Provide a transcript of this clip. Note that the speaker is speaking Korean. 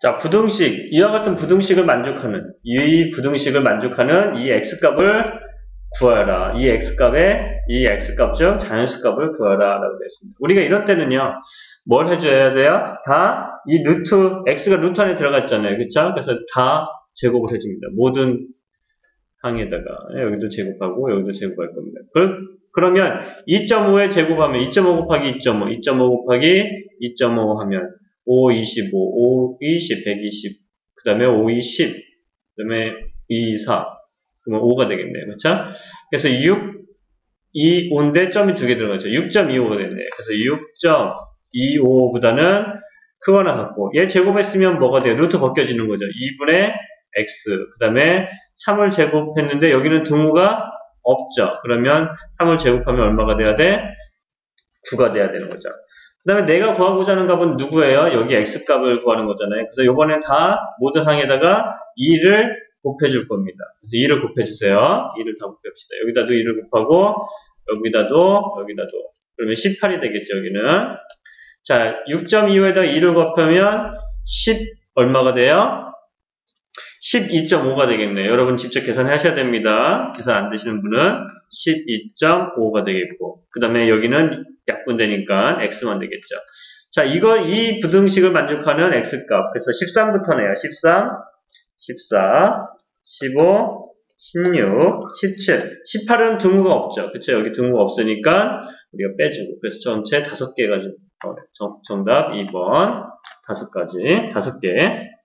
자, 부등식. 이와 같은 부등식을 만족하는, 이 부등식을 만족하는 이 x값을 구하라. 이 x값의, 이 x값 중 자연수값을 구하라. 라고 되었습니다. 우리가 이럴 때는요, 뭘 해줘야 돼요? 다, 이 루트, x가 루트 안에 들어갔잖아요. 그쵸? 그래서 다 제곱을 해줍니다. 모든 항에다가, 여기도 제곱하고, 여기도 제곱할 겁니다. 그, 그러면 2.5에 제곱하면 2.5 곱하기 2.5, 2.5 곱하기 2.5 하면 5, 25, 5, 20, 120, 그 다음에 5, 20, 그 다음에 2, 4, 그러면 5가 되겠네요. 그렇죠? 그래서 6, 2, 5인데 점이 두 개 들어가죠. 6.25가 됐네요. 그래서 6.25보다는 크거나 같고 얘 제곱했으면 뭐가 돼요? 루트 벗겨지는 거죠. 2분의 x 그 다음에 3을 제곱했는데 여기는 등호가 없죠. 그러면 3을 제곱하면 얼마가 돼야 돼? 9가 돼야 되는 거죠. 그 다음에 내가 구하고자 하는 값은 누구예요? 여기 x값을 구하는 거잖아요. 그래서 이번엔 다 모든 항에다가 2를 곱해줄 겁니다. 그래서 2를 곱해주세요. 2를 다 곱해봅시다. 여기다도 2를 곱하고 여기다도 여기다도 그러면 18이 되겠죠. 여기는 자 6.25에다 2를 곱하면 10 얼마가 돼요? 12.5가 되겠네요. 여러분 직접 계산하셔야 됩니다. 계산 안 되시는 분은 12.5가 되겠고 그 다음에 여기는 약분되니까 x만 되겠죠. 자 이거 이 부등식을 만족하는 x값 그래서 13부터 네요. 13, 14, 15, 16, 17, 18은 등호가 없죠. 그쵸? 여기 등호가 없으니까 우리가 빼주고 그래서 전체 5개가 정, 정답 2번 5가지 5개